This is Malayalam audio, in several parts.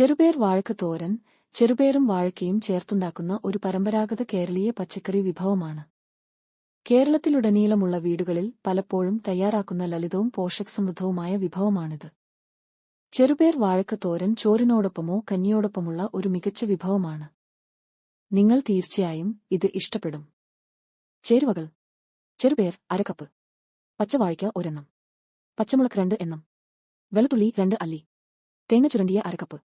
ചെറുപേർ വാഴക്ക് തോരൻ ചെറുപേരും വാഴക്കയും ചേർത്തുണ്ടാക്കുന്ന ഒരു പരമ്പരാഗത കേരളീയ പച്ചക്കറി വിഭവമാണ്. കേരളത്തിലുടനീളമുള്ള വീടുകളിൽ പലപ്പോഴും തയ്യാറാക്കുന്ന ലളിതവും പോഷകസമൃദ്ധവുമായ വിഭവമാണിത്. ചെറുപേർ വാഴക്ക തോരൻ ചോറിനോടൊപ്പമോ കഞ്ഞിയോടൊപ്പമുള്ള ഒരു മികച്ച വിഭവമാണ്. നിങ്ങൾ തീർച്ചയായും ഇത് ഇഷ്ടപ്പെടും. ചേരുവകൾ. ചെറുപേർ അരക്കപ്പ് പച്ചവാഴയ്ക്ക ഒരെണ്ണം. പച്ചമുളക് രണ്ട് എണ്ണം. വെളുത്തുള്ളി രണ്ട് അല്ലി. തേങ്ങ ചുരണ്ടിയ അരക്കപ്പ്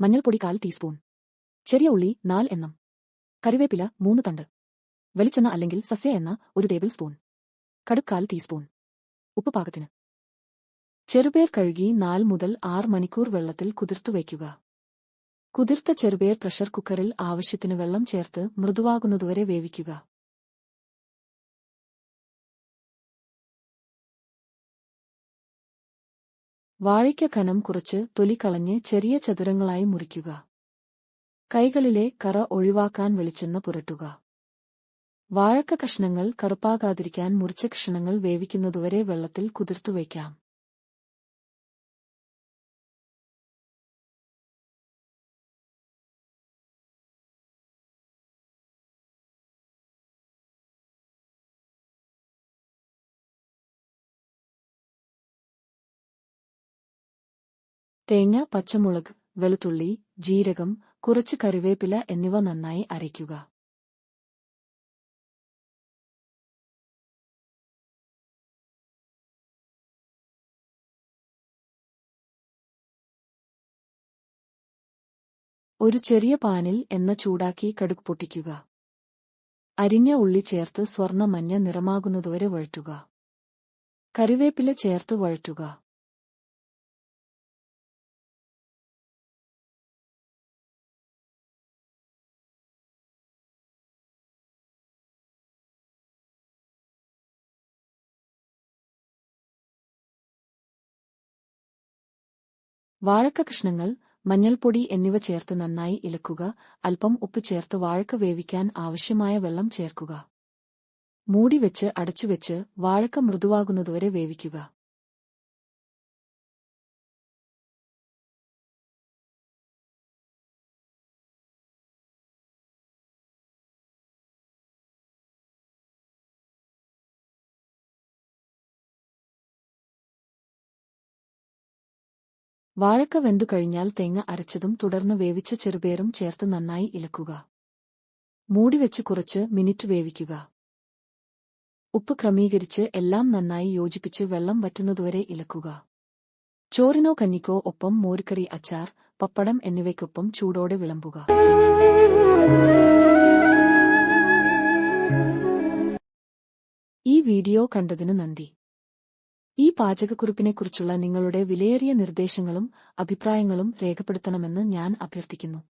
മഞ്ഞൾപ്പൊടി കാൽ ടീസ്പൂൺ. ചെറിയ ഉള്ളി നാല് എണ്ണം. കറിവേപ്പില മൂന്ന് തണ്ട്. വെളിച്ചെണ്ണ അല്ലെങ്കിൽ സസ്യ എണ്ണ ഒരു ടേബിൾ സ്പൂൺ. കടുക് കാൽ ടീസ്പൂൺ. ഉപ്പ് പാകത്തിന്. ചെറുപേർ കഴുകി നാല് മുതൽ ആറ് മണിക്കൂർ വെള്ളത്തിൽ കുതിർത്തു വയ്ക്കുക. കുതിർത്ത ചെറുപേർ പ്രഷർ കുക്കറിൽ ആവശ്യത്തിന് വെള്ളം ചേർത്ത് മൃദുവാകുന്നതുവരെ വേവിക്കുക. വാഴയ്ക്ക കനം കുറച്ച് തൊലി കളഞ്ഞ് ചെറിയ ചതുരങ്ങളായി മുറിക്കുക. കൈകളിലെ കറ ഒഴിവാക്കാൻ വെളിച്ചെണ്ണ പുരട്ടുക. വാഴക്ക കഷ്ണങ്ങൾ കറുപ്പാകാതിരിക്കാൻ മുറിച്ച കഷ്ണങ്ങൾ വേവിക്കുന്നതുവരെ വെള്ളത്തിൽ കുതിർത്തു തേങ്ങ പച്ചമുളക് വെളുത്തുള്ളി ജീരകം കുറച്ച് കറിവേപ്പില എന്നിവ നന്നായി അരയ്ക്കുക. ഒരു ചെറിയ പാനിൽ എണ്ണ ചൂടാക്കി കടുക് പൊട്ടിക്കുക. അരിഞ്ഞ ഉള്ളി ചേർത്ത് സ്വർണ മഞ്ഞ നിറമാകുന്നതുവരെ വഴറ്റുക. കറിവേപ്പില ചേർത്ത് വഴറ്റുക. വാഴക്ക കഷ്ണങ്ങൾ മഞ്ഞൾപ്പൊടി എന്നിവ ചേർത്ത് നന്നായി ഇളക്കുക. അല്പം ഉപ്പ് ചേർത്ത് വാഴക്ക വേവിക്കാൻ ആവശ്യമായ വെള്ളം ചേർക്കുക. മൂടിവെച്ച് അടച്ചുവെച്ച് വാഴക്ക മൃദുവാകുന്നതുവരെ വേവിക്കുക. വാഴക്ക വെന്തു കഴിഞ്ഞാൽ തേങ്ങ അരച്ചതും തുടർന്ന് വേവിച്ച ചെറുപേറും ചേർത്ത് നന്നായി ഇളക്കുക. മൂടിവെച്ച് കുറച്ച് മിനിറ്റ് വേവിക്കുക. ഉപ്പ് ക്രമീകരിച്ച് എല്ലാം നന്നായി യോജിപ്പിച്ച് വെള്ളം വറ്റുന്നതുവരെ ഇളക്കുക. ചോറിനോ കഞ്ഞിക്കോ ഒപ്പം മോരുകറി അച്ചാർ പപ്പടം എന്നിവയ്ക്കൊപ്പം ചൂടോടെ വിളമ്പുക. ഈ വീഡിയോ കണ്ടതിന് നന്ദി. ഈ പാചകക്കുറിപ്പിനെക്കുറിച്ചുള്ള നിങ്ങളുടെ വിലയേറിയ നിർദ്ദേശങ്ങളും അഭിപ്രായങ്ങളും രേഖപ്പെടുത്തണമെന്ന് ഞാൻ അഭ്യർത്ഥിക്കുന്നു.